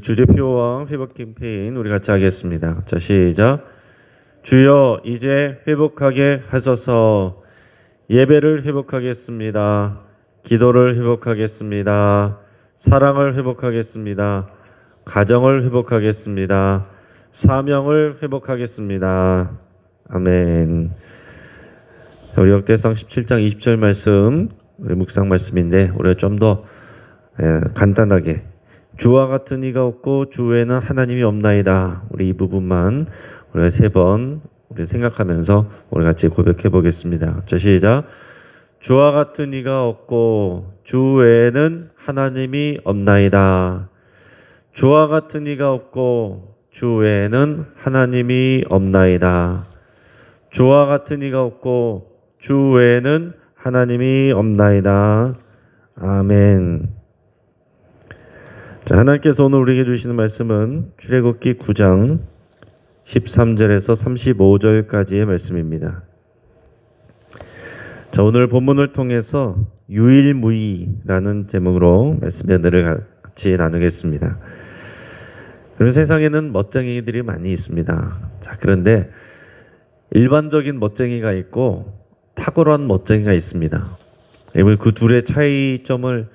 주제표와 회복 캠페인 우리 같이 하겠습니다. 자 시작. 주여 이제 회복하게 하소서. 예배를 회복하겠습니다. 기도를 회복하겠습니다. 사랑을 회복하겠습니다. 가정을 회복하겠습니다. 사명을 회복하겠습니다. 아멘. 자, 우리 역대상 17장 20절 말씀 우리 묵상 말씀인데 우리가 좀 더 간단하게 주와 같은 이가 없고 주 외에는 하나님이 없나이다. 우리 이 부분만 우리가 세 번 우리 생각하면서 우리 같이 고백해 보겠습니다. 자 시작. 주와 같은 이가 없고 주 외에는 하나님이 없나이다. 주와 같은 이가 없고 주 외에는 하나님이 없나이다. 주와 같은 이가 없고 주 외에는 하나님이 없나이다. 아멘. 자, 하나님께서 오늘 우리에게 주시는 말씀은 출애굽기 9장 13절에서 35절까지의 말씀입니다. 자, 오늘 본문을 통해서 유일무이라는 제목으로 말씀의 은혜를 같이 나누겠습니다. 그런 세상에는 멋쟁이들이 많이 있습니다. 자, 그런데 일반적인 멋쟁이가 있고 탁월한 멋쟁이가 있습니다. 그 둘의 차이점을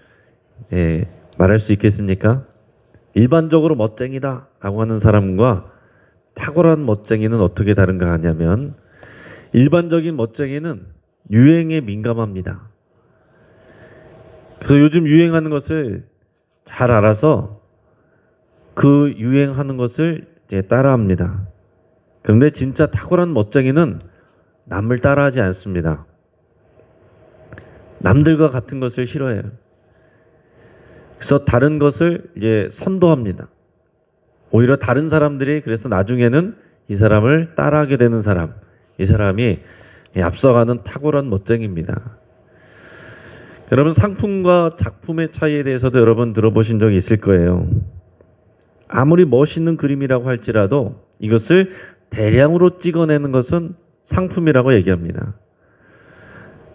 예, 말할 수 있겠습니까? 일반적으로 멋쟁이다 라고 하는 사람과 탁월한 멋쟁이는 어떻게 다른가 하냐면 일반적인 멋쟁이는 유행에 민감합니다. 그래서 요즘 유행하는 것을 잘 알아서 그 유행하는 것을 따라합니다. 그런데 진짜 탁월한 멋쟁이는 남을 따라하지 않습니다. 남들과 같은 것을 싫어해요. 그래서 다른 것을 이제 선도합니다. 오히려 다른 사람들이 그래서 나중에는 이 사람을 따라하게 되는 사람, 이 사람이 앞서가는 탁월한 멋쟁입니다. 여러분 상품과 작품의 차이에 대해서도 여러분 들어보신 적이 있을 거예요. 아무리 멋있는 그림이라고 할지라도 이것을 대량으로 찍어내는 것은 상품이라고 얘기합니다.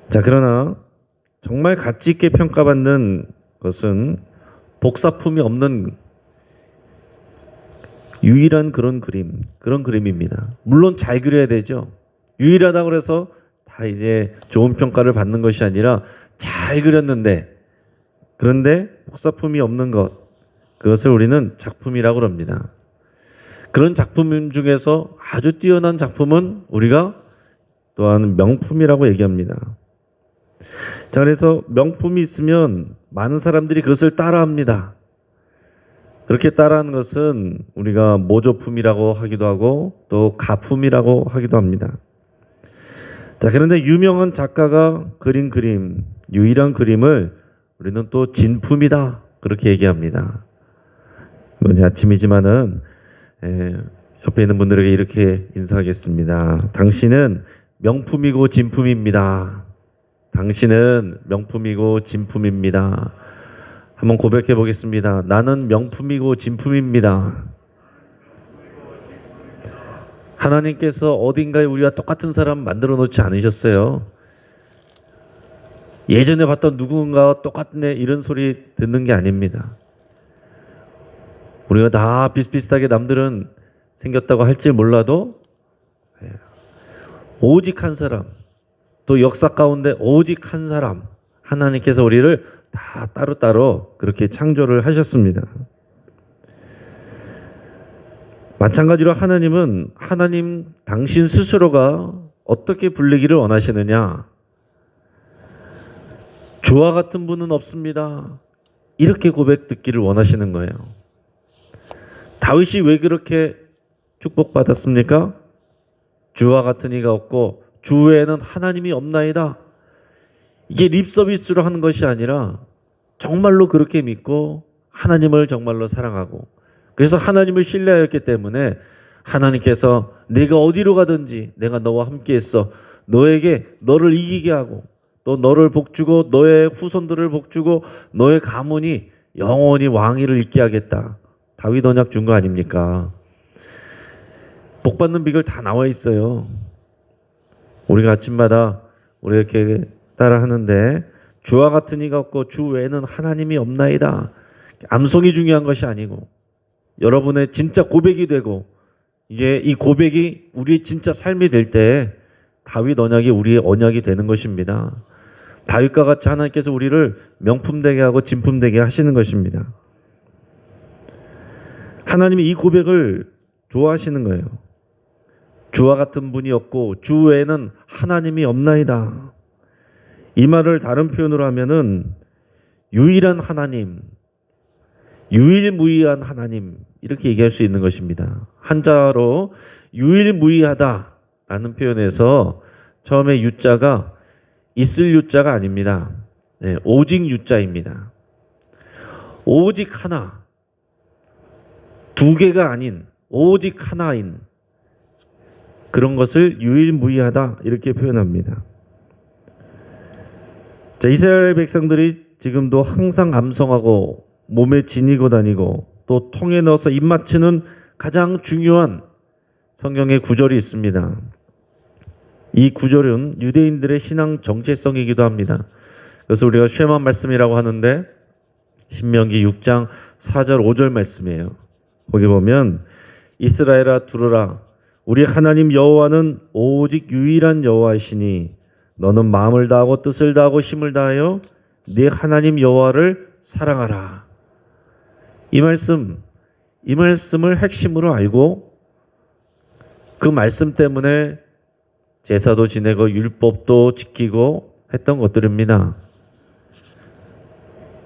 자, 그러나 정말 가치 있게 평가받는 것은 복사품이 없는 유일한 그런 그림, 그런 그림입니다. 물론 잘 그려야 되죠. 유일하다고 그래서 다 이제 좋은 평가를 받는 것이 아니라 잘 그렸는데 그런데 복사품이 없는 것, 그것을 우리는 작품이라고 합니다. 그런 작품 중에서 아주 뛰어난 작품은 우리가 또한 명품이라고 얘기합니다. 자, 그래서 명품이 있으면 많은 사람들이 그것을 따라합니다. 그렇게 따라하는 것은 우리가 모조품이라고 하기도 하고 또 가품이라고 하기도 합니다. 자, 그런데 유명한 작가가 그린 그림, 유일한 그림을 우리는 또 진품이다. 그렇게 얘기합니다. 오늘 아침이지만은 에, 옆에 있는 분들에게 이렇게 인사하겠습니다. 당신은 명품이고 진품입니다. 당신은 명품이고 진품입니다. 한번 고백해 보겠습니다. 나는 명품이고 진품입니다. 하나님께서 어딘가에 우리와 똑같은 사람 만들어 놓지 않으셨어요. 예전에 봤던 누군가와 똑같네 이런 소리 듣는 게 아닙니다. 우리가 다 비슷비슷하게 남들은 생겼다고 할지 몰라도 예, 오직 한 사람 또 역사 가운데 오직 한 사람 하나님께서 우리를 다 따로따로 그렇게 창조를 하셨습니다. 마찬가지로 하나님은 하나님 당신 스스로가 어떻게 불리기를 원하시느냐? 주와 같은 분은 없습니다. 이렇게 고백 듣기를 원하시는 거예요. 다윗이 왜 그렇게 축복받았습니까? 주와 같은 이가 없고 주 외에는 하나님이 없나이다. 이게 립 서비스로 하는 것이 아니라 정말로 그렇게 믿고 하나님을 정말로 사랑하고 그래서 하나님을 신뢰하였기 때문에 하나님께서 내가 어디로 가든지 내가 너와 함께 있어 너에게 너를 이기게 하고 또 너를 복주고 너의 후손들을 복주고 너의 가문이 영원히 왕위를 있게 하겠다. 다윗 언약 준 거 아닙니까? 복 받는 비결 다 나와 있어요. 우리가 아침마다 우리 이렇게 따라 하는데 주와 같은 이가 없고 주 외에는 하나님이 없나이다. 암송이 중요한 것이 아니고 여러분의 진짜 고백이 되고 이게 이 고백이 우리의 진짜 삶이 될 때 다윗 언약이 우리의 언약이 되는 것입니다. 다윗과 같이 하나님께서 우리를 명품 되게 하고 진품 되게 하시는 것입니다. 하나님이 이 고백을 좋아하시는 거예요. 주와 같은 분이 없고 주 외에는 하나님이 없나이다. 이 말을 다른 표현으로 하면은 유일한 하나님, 유일무이한 하나님 이렇게 얘기할 수 있는 것입니다. 한자로 유일무이하다라는 표현에서 처음에 유자가 있을 유자가 아닙니다. 네, 오직 유자입니다. 오직 하나, 두 개가 아닌 오직 하나인 그런 것을 유일무이하다 이렇게 표현합니다. 자, 이스라엘 백성들이 지금도 항상 암송하고 몸에 지니고 다니고 또 통에 넣어서 입 맞추는 가장 중요한 성경의 구절이 있습니다. 이 구절은 유대인들의 신앙 정체성이기도 합니다. 그래서 우리가 쉐만 말씀이라고 하는데 신명기 6장 4절 5절 말씀이에요. 거기 보면 이스라엘아 들으라 우리 하나님 여호와는 오직 유일한 여호와이시니 너는 마음을 다하고 뜻을 다하고 힘을 다하여 네 하나님 여호와를 사랑하라. 이 말씀 이 말씀을 핵심으로 알고 그 말씀 때문에 제사도 지내고 율법도 지키고 했던 것들입니다.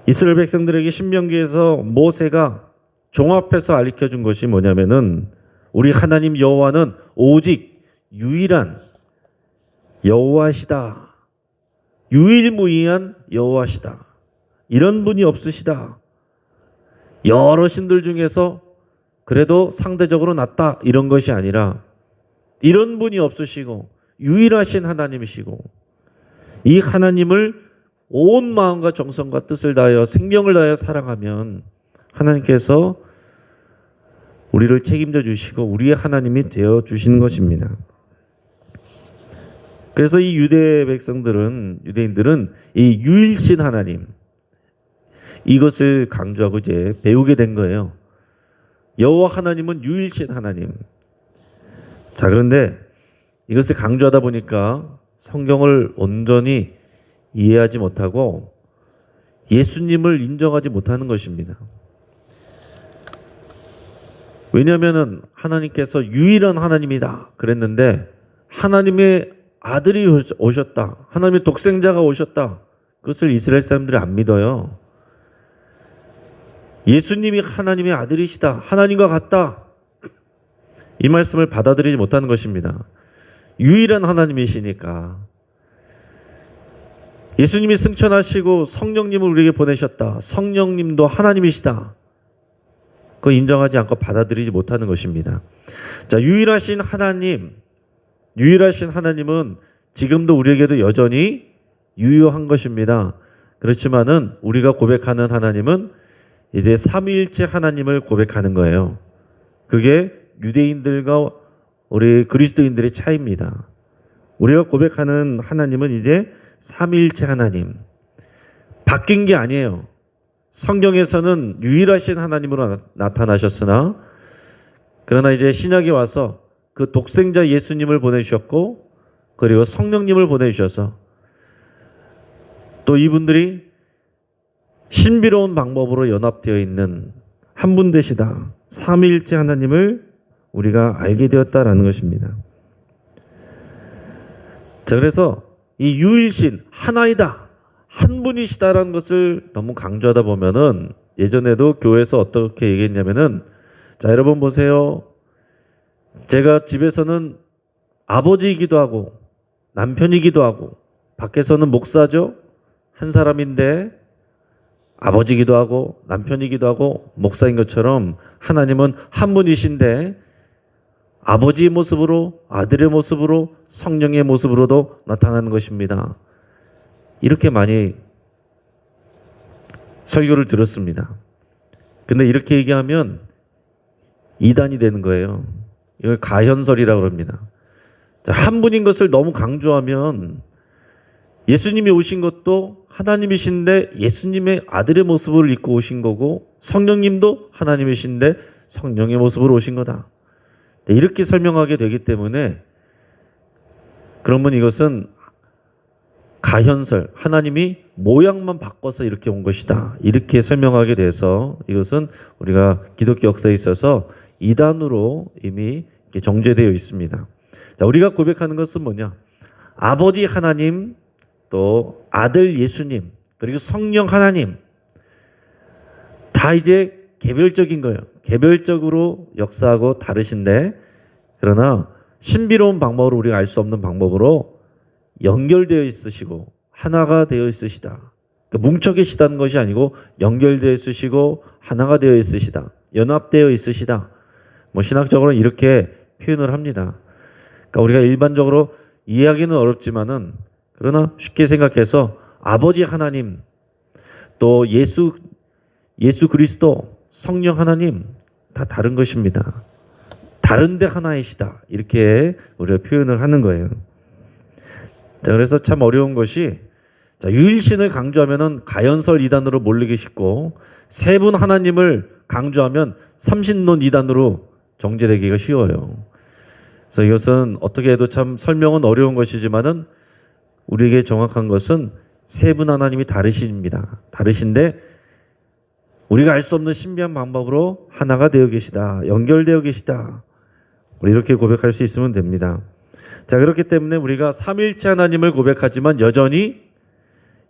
이스라엘 백성들에게 신명기에서 모세가 종합해서 알려 준 것이 뭐냐면은 우리 하나님 여호와는 오직 유일한 여호와시다. 유일무이한 여호와시다. 이런 분이 없으시다. 여러 신들 중에서 그래도 상대적으로 낫다 이런 것이 아니라 이런 분이 없으시고 유일하신 하나님이시고 이 하나님을 온 마음과 정성과 뜻을 다하여 생명을 다하여 사랑하면 하나님께서 우리를 책임져 주시고 우리의 하나님이 되어 주시는 것입니다. 그래서 이 유대 백성들은 유대인들은 이 유일신 하나님 이것을 강조하고 이제 배우게 된 거예요. 여호와 하나님은 유일신 하나님. 자 그런데 이것을 강조하다 보니까 성경을 온전히 이해하지 못하고 예수님을 인정하지 못하는 것입니다. 왜냐하면은 하나님께서 유일한 하나님이다 그랬는데 하나님의 아들이 오셨다. 하나님의 독생자가 오셨다. 그것을 이스라엘 사람들이 안 믿어요. 예수님이 하나님의 아들이시다. 하나님과 같다. 이 말씀을 받아들이지 못하는 것입니다. 유일한 하나님이시니까. 예수님이 승천하시고 성령님을 우리에게 보내셨다. 성령님도 하나님이시다. 그거 인정하지 않고 받아들이지 못하는 것입니다. 자, 유일하신 하나님, 유일하신 하나님은 지금도 우리에게도 여전히 유효한 것입니다. 그렇지만은 우리가 고백하는 하나님은 이제 삼위일체 하나님을 고백하는 거예요. 그게 유대인들과 우리 그리스도인들의 차이입니다. 우리가 고백하는 하나님은 이제 삼위일체 하나님. 바뀐 게 아니에요. 성경에서는 유일하신 하나님으로 나타나셨으나 그러나 이제 신약에 와서 그 독생자 예수님을 보내주셨고 그리고 성령님을 보내주셔서 또 이분들이 신비로운 방법으로 연합되어 있는 한 분 되시다. 삼위일체 하나님을 우리가 알게 되었다라는 것입니다. 자, 그래서 이 유일신 하나이다. 한 분이시다라는 것을 너무 강조하다 보면은 예전에도 교회에서 어떻게 얘기했냐면은 자, 여러분 보세요. 제가 집에서는 아버지이기도 하고 남편이기도 하고 밖에서는 목사죠. 한 사람인데 아버지이기도 하고 남편이기도 하고 목사인 것처럼 하나님은 한 분이신데 아버지의 모습으로 아들의 모습으로 성령의 모습으로도 나타나는 것입니다. 이렇게 많이 설교를 들었습니다. 근데 이렇게 얘기하면 이단이 되는 거예요. 이걸 가현설이라고 합니다. 한 분인 것을 너무 강조하면 예수님이 오신 것도 하나님이신데 예수님의 아들의 모습을 입고 오신 거고 성령님도 하나님이신데 성령의 모습으로 오신 거다. 네, 이렇게 설명하게 되기 때문에 그러면 이것은 가현설 하나님이 모양만 바꿔서 이렇게 온 것이다. 이렇게 설명하게 돼서 이것은 우리가 기독교 역사에 있어서 이단으로 이미 정제되어 있습니다. 자, 우리가 고백하는 것은 뭐냐? 아버지 하나님 또 아들 예수님 그리고 성령 하나님 다 이제 개별적인 거예요. 개별적으로 역사하고 다르신데 그러나 신비로운 방법으로 우리가 알 수 없는 방법으로 연결되어 있으시고 하나가 되어 있으시다. 그러니까 뭉쳐 계시다는 것이 아니고 연결되어 있으시고 하나가 되어 있으시다. 연합되어 있으시다. 뭐 신학적으로는 이렇게 표현을 합니다. 그러니까 우리가 일반적으로 이해하기는 어렵지만은 그러나 쉽게 생각해서 아버지 하나님 또 예수 예수 그리스도 성령 하나님 다 다른 것입니다. 다른데 하나이시다. 이렇게 우리가 표현을 하는 거예요. 자, 그래서 참 어려운 것이 자, 유일신을 강조하면은 가연설 이단으로 몰리기 쉽고 세 분 하나님을 강조하면 삼신론 이단으로 정제되기가 쉬워요. 그래서 이것은 어떻게 해도 참 설명은 어려운 것이지만은 우리에게 정확한 것은 세 분 하나님이 다르십니다. 다르신데 우리가 알 수 없는 신비한 방법으로 하나가 되어 계시다. 연결되어 계시다. 우리 이렇게 고백할 수 있으면 됩니다. 자, 그렇기 때문에 우리가 삼일체 하나님을 고백하지만 여전히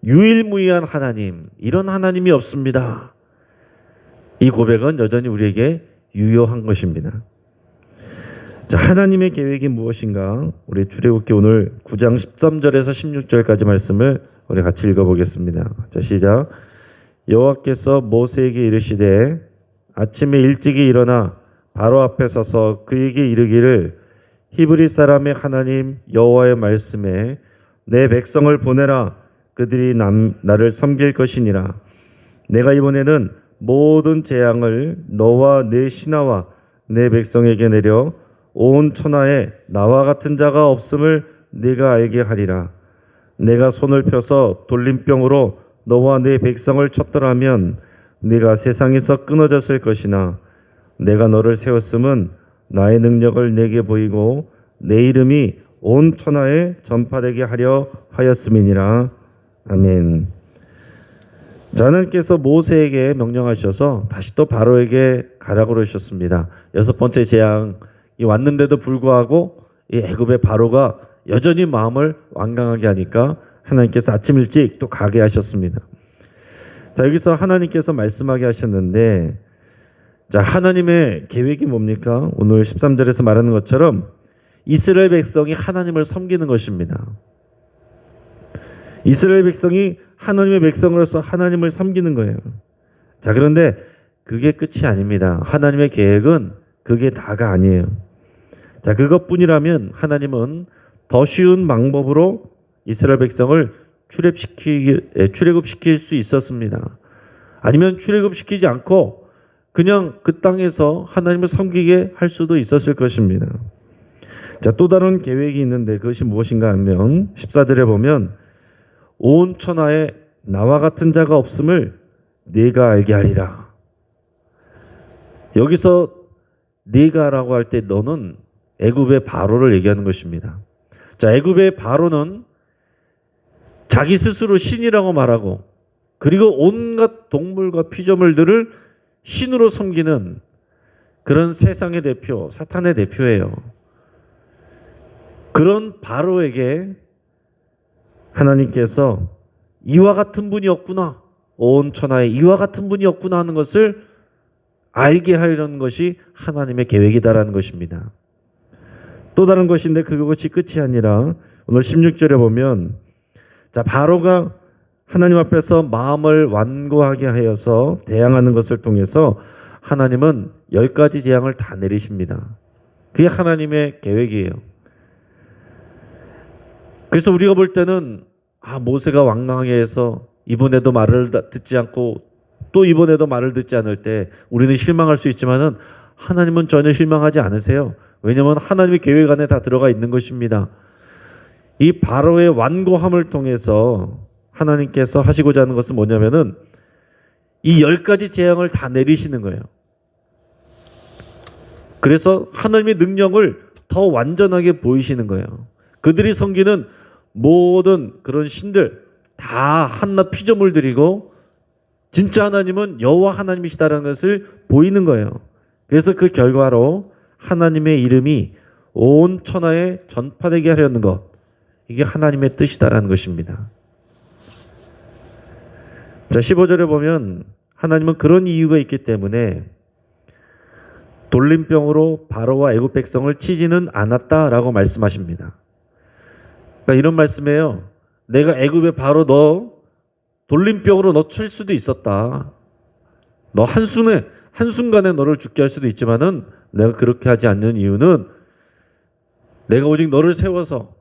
유일무이한 하나님, 이런 하나님이 없습니다. 이 고백은 여전히 우리에게 유효한 것입니다. 자, 하나님의 계획이 무엇인가? 우리 출애굽기 오늘 9장 13절에서 16절까지 말씀을 우리 같이 읽어보겠습니다. 자, 시작. 여호와께서 모세에게 이르시되 아침에 일찍이 일어나 바로 앞에 서서 그에게 이르기를 히브리 사람의 하나님 여호와의 말씀에 내 백성을 보내라. 그들이 남, 나를 섬길 것이니라. 내가 이번에는 모든 재앙을 너와 내 신하와 내 백성에게 내려 온 천하에 나와 같은 자가 없음을 네가 알게 하리라. 내가 손을 펴서 돌림병으로 너와 내 백성을 쳤더라면 네가 세상에서 끊어졌을 것이나 내가 너를 세웠음은 나의 능력을 내게 보이고 내 이름이 온 천하에 전파되게 하려 하였음이니라. 아멘. 자, 하나님께서 모세에게 명령하셔서 다시 또 바로에게 가라고 그러셨습니다. 여섯 번째 재앙이 왔는데도 불구하고 이 애굽의 바로가 여전히 마음을 완강하게 하니까 하나님께서 아침 일찍 또 가게 하셨습니다. 자, 여기서 하나님께서 말씀하게 하셨는데 자, 하나님의 계획이 뭡니까? 오늘 13절에서 말하는 것처럼 이스라엘 백성이 하나님을 섬기는 것입니다. 이스라엘 백성이 하나님의 백성으로서 하나님을 섬기는 거예요. 자, 그런데 그게 끝이 아닙니다. 하나님의 계획은 그게 다가 아니에요. 자, 그것뿐이라면 하나님은 더 쉬운 방법으로 이스라엘 백성을 출애굽시키 예, 출애굽시킬 수 있었습니다. 아니면 출애굽시키지 않고 그냥 그 땅에서 하나님을 섬기게 할 수도 있었을 것입니다. 자, 또 다른 계획이 있는데 그것이 무엇인가 하면 14절에 보면 온 천하에 나와 같은 자가 없음을 네가 알게 하리라. 여기서 네가라고 할 때 너는 애굽의 바로를 얘기하는 것입니다. 자, 애굽의 바로는 자기 스스로 신이라고 말하고 그리고 온갖 동물과 피조물들을 신으로 섬기는 그런 세상의 대표, 사탄의 대표예요. 그런 바로에게 하나님께서 이와 같은 분이 없구나. 온 천하에 이와 같은 분이 없구나 하는 것을 알게 하려는 것이 하나님의 계획이다라는 것입니다. 또 다른 것인데 그것이 끝이 아니라 오늘 16절에 보면 자 바로가 하나님 앞에서 마음을 완고하게 하여서 대항하는 것을 통해서 하나님은 열 가지 재앙을 다 내리십니다. 그게 하나님의 계획이에요. 그래서 우리가 볼 때는 아 모세가 왕강하게 해서 이번에도 말을 듣지 않고 또 이번에도 말을 듣지 않을 때 우리는 실망할 수 있지만은 하나님은 전혀 실망하지 않으세요. 왜냐하면 하나님의 계획 안에 다 들어가 있는 것입니다. 이 바로의 완고함을 통해서 하나님께서 하시고자 하는 것은 뭐냐면은 이 열 가지 재앙을 다 내리시는 거예요. 그래서 하나님의 능력을 더 완전하게 보이시는 거예요. 그들이 섬기는 모든 그런 신들 다 한낱 피조물 들이고 진짜 하나님은 여호와 하나님이시다라는 것을 보이는 거예요. 그래서 그 결과로 하나님의 이름이 온 천하에 전파되게 하려는 것 이게 하나님의 뜻이다라는 것입니다. 자, 15절에 보면 하나님은 그런 이유가 있기 때문에 돌림병으로 바로와 애굽 백성을 치지는 않았다라고 말씀하십니다. 그러니까 이런 말씀이에요. 내가 애굽에 바로 너 돌림병으로 너 칠 수도 있었다. 너 한순에 한순간에 너를 죽게 할 수도 있지만은 내가 그렇게 하지 않는 이유는 내가 오직 너를 세워서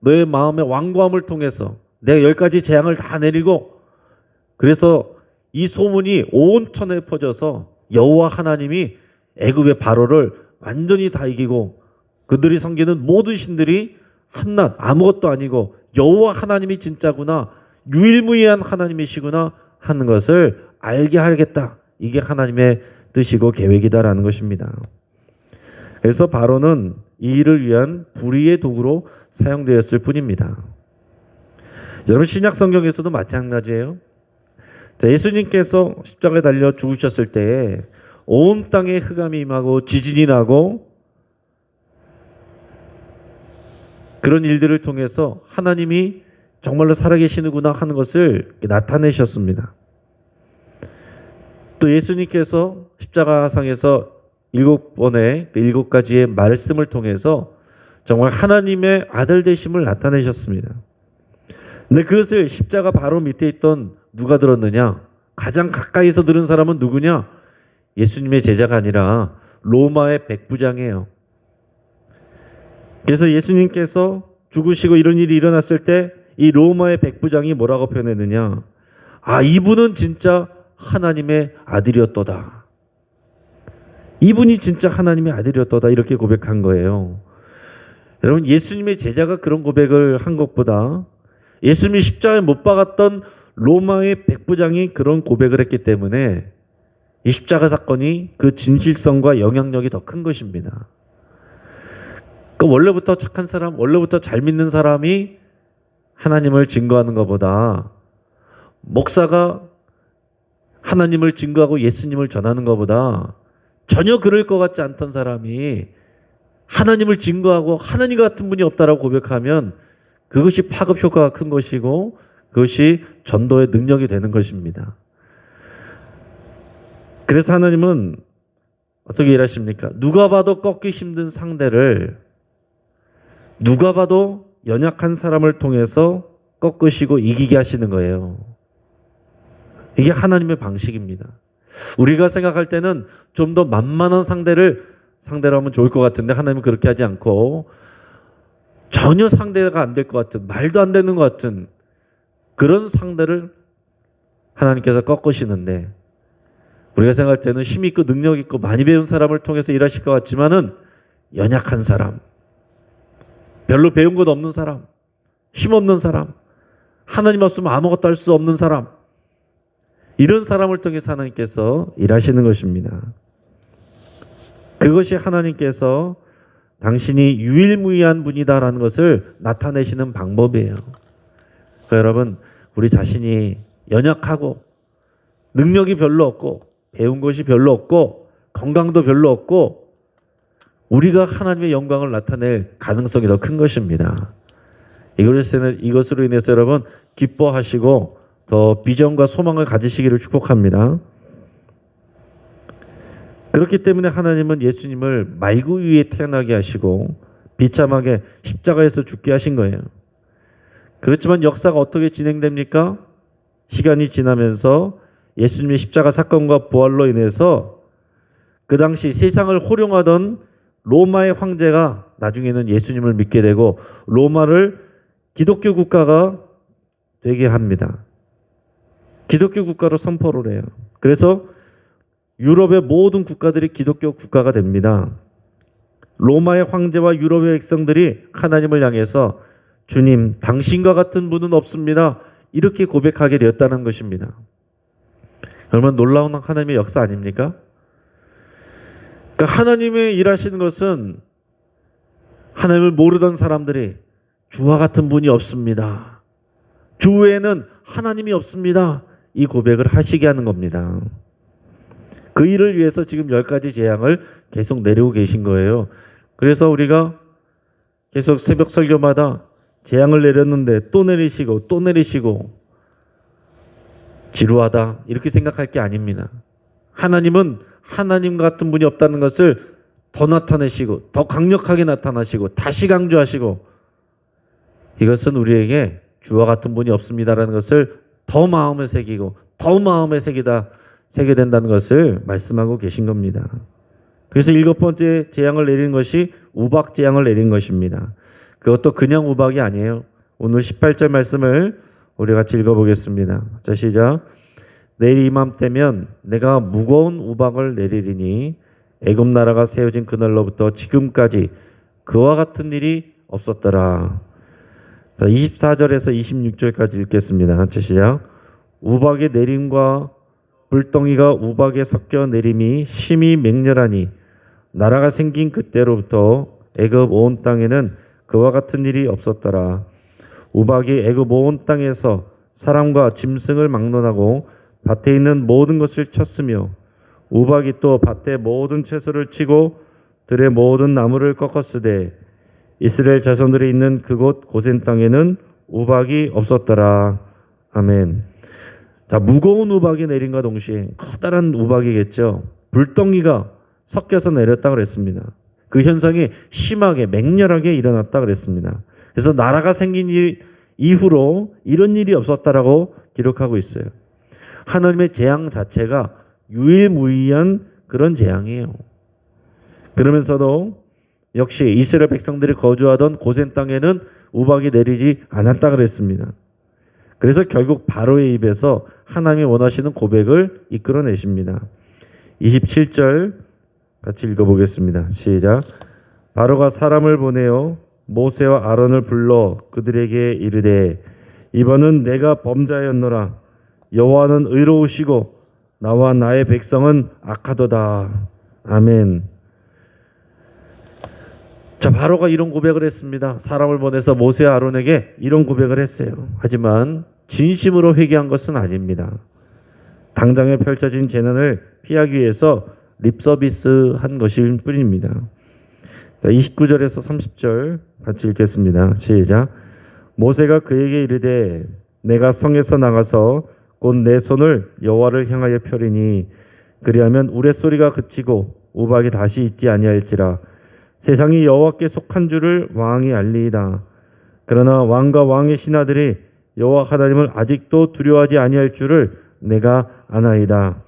너의 마음의 완고함을 통해서 내가 열 가지 재앙을 다 내리고 그래서 이 소문이 온 천에 퍼져서 여호와 하나님이 애굽의 바로를 완전히 다 이기고 그들이 섬기는 모든 신들이 한낱 아무것도 아니고 여호와 하나님이 진짜구나 유일무이한 하나님이시구나 하는 것을 알게 하겠다. 이게 하나님의 뜻이고 계획이다라는 것입니다. 그래서 바로는 이 일을 위한 불의의 도구로 사용되었을 뿐입니다. 여러분 신약 성경에서도 마찬가지예요. 자, 예수님께서 십자가에 달려 죽으셨을 때에 온 땅에 흑암이 임하고 지진이 나고 그런 일들을 통해서 하나님이 정말로 살아계시는구나 하는 것을 나타내셨습니다. 또 예수님께서 십자가상에서 일곱 번의 그 일곱 가지의 말씀을 통해서 정말 하나님의 아들 되심을 나타내셨습니다. 근데 그것을 십자가 바로 밑에 있던 누가 들었느냐? 가장 가까이서 들은 사람은 누구냐? 예수님의 제자가 아니라 로마의 백부장이에요. 그래서 예수님께서 죽으시고 이런 일이 일어났을 때 이 로마의 백부장이 뭐라고 표현했느냐? 아, 이분은 진짜 하나님의 아들이었도다. 이분이 진짜 하나님의 아들이었도다. 이렇게 고백한 거예요. 여러분, 예수님의 제자가 그런 고백을 한 것보다 예수님이 십자가에 못 박았던 로마의 백부장이 그런 고백을 했기 때문에 이 십자가 사건이 그 진실성과 영향력이 더 큰 것입니다. 그 원래부터 착한 사람, 원래부터 잘 믿는 사람이 하나님을 증거하는 것보다 목사가 하나님을 증거하고 예수님을 전하는 것보다 전혀 그럴 것 같지 않던 사람이 하나님을 증거하고 하나님 같은 분이 없다라고 고백하면 그것이 파급 효과가 큰 것이고 그것이 전도의 능력이 되는 것입니다. 그래서 하나님은 어떻게 일하십니까? 누가 봐도 꺾기 힘든 상대를 누가 봐도 연약한 사람을 통해서 꺾으시고 이기게 하시는 거예요. 이게 하나님의 방식입니다. 우리가 생각할 때는 좀 더 만만한 상대를 상대로 하면 좋을 것 같은데 하나님은 그렇게 하지 않고 전혀 상대가 안 될 것 같은 말도 안 되는 것 같은 그런 상대를 하나님께서 꺾으시는데 우리가 생각할 때는 힘 있고 능력 있고 많이 배운 사람을 통해서 일하실 것 같지만은 연약한 사람, 별로 배운 것 없는 사람, 힘 없는 사람, 하나님 없으면 아무것도 할 수 없는 사람, 이런 사람을 통해서 하나님께서 일하시는 것입니다. 그것이 하나님께서 당신이 유일무이한 분이다라는 것을 나타내시는 방법이에요. 그러니까 여러분, 우리 자신이 연약하고 능력이 별로 없고 배운 것이 별로 없고 건강도 별로 없고 우리가 하나님의 영광을 나타낼 가능성이 더 큰 것입니다. 이것으로 인해서 여러분 기뻐하시고 더 비전과 소망을 가지시기를 축복합니다. 그렇기 때문에 하나님은 예수님을 말구 위에 태어나게 하시고 비참하게 십자가에서 죽게 하신 거예요. 그렇지만 역사가 어떻게 진행됩니까? 시간이 지나면서 예수님의 십자가 사건과 부활로 인해서 그 당시 세상을 호령하던 로마의 황제가 나중에는 예수님을 믿게 되고 로마를 기독교 국가가 되게 합니다. 기독교 국가로 선포를 해요. 그래서 유럽의 모든 국가들이 기독교 국가가 됩니다. 로마의 황제와 유럽의 백성들이 하나님을 향해서 주님, 당신과 같은 분은 없습니다. 이렇게 고백하게 되었다는 것입니다. 얼마나 놀라운 하나님의 역사 아닙니까? 그러니까 하나님의 일하시는 것은 하나님을 모르던 사람들이 주와 같은 분이 없습니다. 주 외에는 하나님이 없습니다. 이 고백을 하시게 하는 겁니다. 그 일을 위해서 지금 열 가지 재앙을 계속 내리고 계신 거예요. 그래서 우리가 계속 새벽 설교마다 재앙을 내렸는데 또 내리시고 또 내리시고 지루하다 이렇게 생각할 게 아닙니다. 하나님은 하나님 같은 분이 없다는 것을 더 나타내시고 더 강력하게 나타나시고 다시 강조하시고 이것은 우리에게 주와 같은 분이 없습니다라는 것을 더 마음에 새기고 더 마음에 새기다 새게 된다는 것을 말씀하고 계신 겁니다. 그래서 일곱 번째 재앙을 내린 것이 우박 재앙을 내린 것입니다. 그것도 그냥 우박이 아니에요. 오늘 18절 말씀을 우리 같이 읽어보겠습니다. 자 시작. 내일 이맘때면 내가 무거운 우박을 내리리니 애굽 나라가 세워진 그날로부터 지금까지 그와 같은 일이 없었더라. 자, 24절에서 26절까지 읽겠습니다. 자 시작. 우박의 내림과 불덩이가 우박에 섞여 내림이 심히 맹렬하니 나라가 생긴 그때로부터 애굽 온 땅에는 그와 같은 일이 없었더라. 우박이 애굽 온 땅에서 사람과 짐승을 막론하고 밭에 있는 모든 것을 쳤으며 우박이 또 밭의 모든 채소를 치고 들의 모든 나무를 꺾었으되 이스라엘 자손들이 있는 그곳 고센 땅에는 우박이 없었더라. 아멘. 자, 무거운 우박이 내린과 동시에 커다란 우박이겠죠. 불덩이가 섞여서 내렸다 그랬습니다. 그 현상이 심하게 맹렬하게 일어났다 그랬습니다. 그래서 나라가 생긴 일 이후로 이런 일이 없었다라고 기록하고 있어요. 하나님의 재앙 자체가 유일무이한 그런 재앙이에요. 그러면서도 역시 이스라엘 백성들이 거주하던 고센 땅에는 우박이 내리지 않았다 그랬습니다. 그래서 결국 바로의 입에서 하나님이 원하시는 고백을 이끌어내십니다. 27절 같이 읽어보겠습니다. 시작. 바로가 사람을 보내어 모세와 아론을 불러 그들에게 이르되 이번은 내가 범자였노라 여호와는 의로우시고 나와 나의 백성은 악하도다. 아멘. 자, 바로가 이런 고백을 했습니다. 사람을 보내서 모세와 아론에게 이런 고백을 했어요. 하지만 진심으로 회개한 것은 아닙니다. 당장에 펼쳐진 재난을 피하기 위해서 립서비스 한 것일 뿐입니다. 29절에서 30절 같이 읽겠습니다. 시작. 모세가 그에게 이르되 내가 성에서 나가서 곧 내 손을 여호와를 향하여 펴리니 그리하면 우레소리가 그치고 우박이 다시 있지 아니할지라 세상이 여호와께 속한 줄을 왕이 알리이다. 그러나 왕과 왕의 신하들이 여호와 하나님을 아직도 두려워하지 아니할 줄을 내가 아나이다.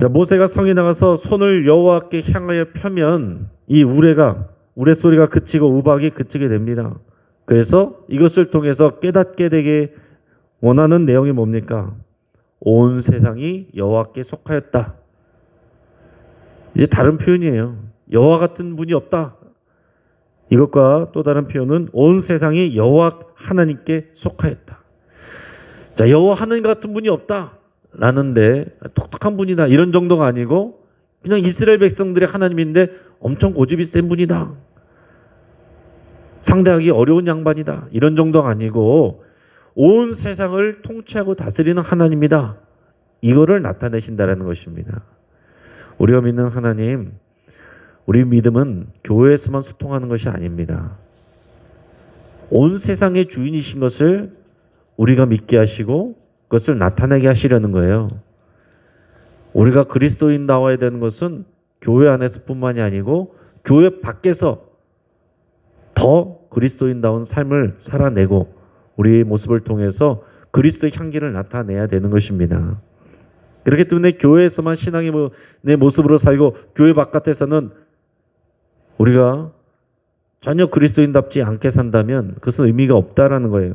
자, 모세가 성에 나가서 손을 여호와께 향하여 펴면 이 우레가 우레 소리가 그치고 우박이 그치게 됩니다. 그래서 이것을 통해서 깨닫게 되게 원하는 내용이 뭡니까? 온 세상이 여호와께 속하였다. 이제 다른 표현이에요. 여호와 같은 분이 없다. 이것과 또 다른 표현은 온 세상이 여호와 하나님께 속하였다. 자, 여호와 하나님 같은 분이 없다. 라는데 독특한 분이다. 이런 정도가 아니고 그냥 이스라엘 백성들의 하나님인데 엄청 고집이 센 분이다. 상대하기 어려운 양반이다. 이런 정도가 아니고 온 세상을 통치하고 다스리는 하나님이다. 이거를 나타내신다라는 것입니다. 우리가 믿는 하나님, 우리 믿음은 교회에서만 소통하는 것이 아닙니다. 온 세상의 주인이신 것을 우리가 믿게 하시고 그 것을 나타내게 하시려는 거예요. 우리가 그리스도인 나와야 되는 것은 교회 안에서뿐만이 아니고 교회 밖에서 더 그리스도인다운 삶을 살아내고 우리의 모습을 통해서 그리스도의 향기를 나타내야 되는 것입니다. 그렇기 때문에 교회에서만 신앙의 내 모습으로 살고 교회 바깥에서는 우리가 전혀 그리스도인답지 않게 산다면 그것은 의미가 없다라는 거예요.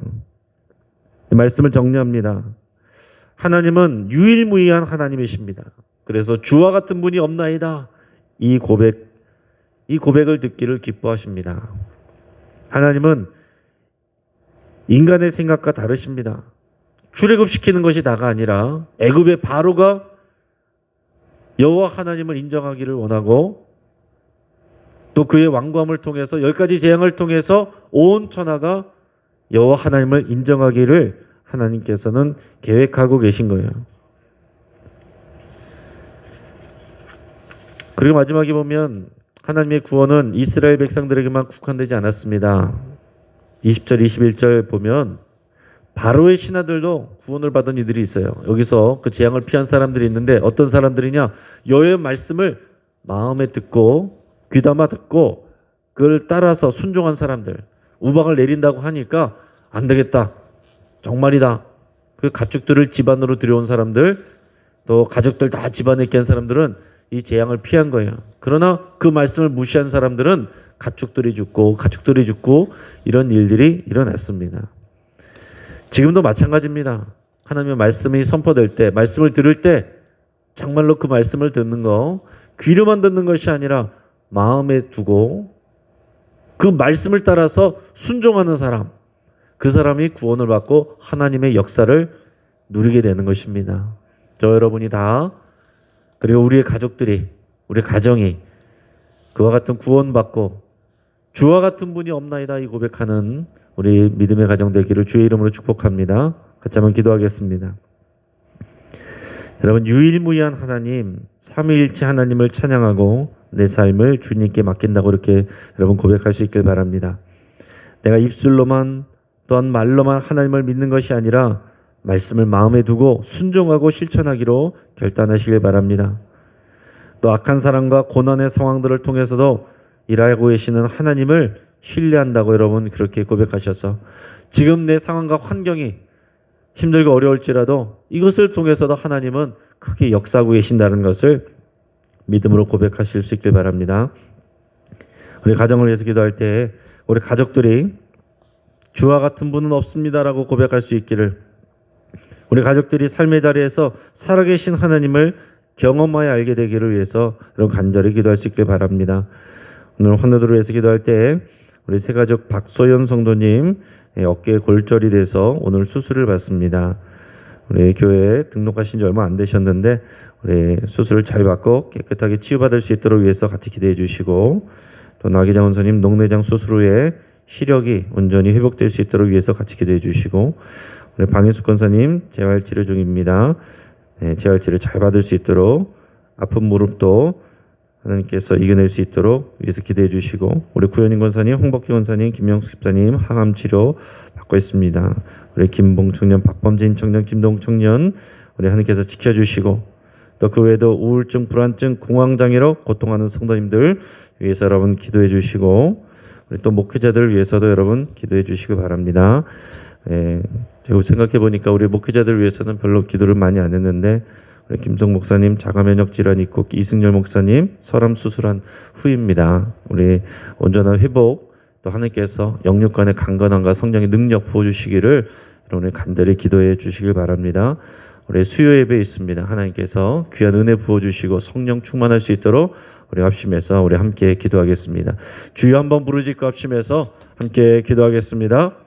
말씀을 정리합니다. 하나님은 유일무이한 하나님이십니다. 그래서 주와 같은 분이 없나이다. 이 고백, 이 고백을 듣기를 기뻐하십니다. 하나님은 인간의 생각과 다르십니다. 출애굽시키는 것이 다가 아니라 애굽의 바로가 여호와 하나님을 인정하기를 원하고 또 그의 왕감을 통해서 열 가지 재앙을 통해서 온 천하가 여호와 하나님을 인정하기를 하나님께서는 계획하고 계신 거예요. 그리고 마지막에 보면 하나님의 구원은 이스라엘 백성들에게만 국한되지 않았습니다. 20절, 21절 보면 바로의 신하들도 구원을 받은 이들이 있어요. 여기서 그 재앙을 피한 사람들이 있는데 어떤 사람들이냐? 여호의 말씀을 마음에 듣고 귀담아 듣고 그걸 따라서 순종한 사람들. 우박을 내린다고 하니까 안 되겠다. 정말이다. 그 가축들을 집안으로 들여온 사람들 또 가족들 다 집안에 깬 사람들은 이 재앙을 피한 거예요. 그러나 그 말씀을 무시한 사람들은 가축들이 죽고 가축들이 죽고 이런 일들이 일어났습니다. 지금도 마찬가지입니다. 하나님의 말씀이 선포될 때, 말씀을 들을 때 정말로 그 말씀을 듣는 거 귀로만 듣는 것이 아니라 마음에 두고 그 말씀을 따라서 순종하는 사람, 그 사람이 구원을 받고 하나님의 역사를 누리게 되는 것입니다. 저 여러분이 다 그리고 우리의 가족들이 우리 가정이 그와 같은 구원받고 주와 같은 분이 없나이다 이 고백하는 우리 믿음의 가정 되기를 주의 이름으로 축복합니다. 같이 한번 기도하겠습니다. 여러분 유일무이한 하나님, 삼위일체 하나님을 찬양하고 내 삶을 주님께 맡긴다고 이렇게 여러분 고백할 수 있길 바랍니다. 내가 입술로만 또한 말로만 하나님을 믿는 것이 아니라 말씀을 마음에 두고 순종하고 실천하기로 결단하시길 바랍니다. 또 악한 사람과 고난의 상황들을 통해서도 일하고 계시는 하나님을 신뢰한다고 여러분 그렇게 고백하셔서 지금 내 상황과 환경이 힘들고 어려울지라도 이것을 통해서도 하나님은 크게 역사하고 계신다는 것을 믿음으로 고백하실 수 있길 바랍니다. 우리 가정을 위해서 기도할 때 우리 가족들이 주와 같은 분은 없습니다라고 고백할 수 있기를 우리 가족들이 삶의 자리에서 살아계신 하나님을 경험하여 알게 되기를 위해서 여러분 간절히 기도할 수 있길 바랍니다. 오늘 환우들을 위해서 기도할 때 우리 새가족 박소연 성도님 예, 어깨에 골절이 돼서 오늘 수술을 받습니다. 우리 교회에 등록하신 지 얼마 안 되셨는데 우리 수술을 잘 받고 깨끗하게 치유받을 수 있도록 위해서 같이 기도해 주시고 또 나기장 원사님 녹내장 수술 후에 시력이 온전히 회복될 수 있도록 위해서 같이 기도해 주시고 우리 방혜숙 권사님 재활 치료 중입니다. 네, 재활 치료 잘 받을 수 있도록 아픈 무릎도 하나님께서 이겨낼 수 있도록 위해서 기도해 주시고 우리 구현인 권사님, 홍복희 권사님, 김명수 집사님 항암 치료 받고 있습니다. 우리 김봉 청년, 박범진 청년, 김동 청년 우리 하나님께서 지켜주시고 또 그 외에도 우울증, 불안증, 공황장애로 고통하는 성도님들 위해서 여러분 기도해 주시고 우리 또 목회자들 위해서도 여러분 기도해 주시기 바랍니다. 예, 제가 생각해 보니까 우리 목회자들 위해서는 별로 기도를 많이 안 했는데 우리 김성 목사님 자가 면역 질환 있고 이승열 목사님 설암 수술한 후입니다. 우리 온전한 회복 또 하나님께서 영육간의 강건함과 성령의 능력 부어 주시기를 오늘 간절히 기도해 주시길 바랍니다. 우리 수요 예배 있습니다. 하나님께서 귀한 은혜 부어 주시고 성령 충만할 수 있도록 우리 합심해서 우리 함께 기도하겠습니다. 주여 한번 부르짖고 합심해서 함께 기도하겠습니다.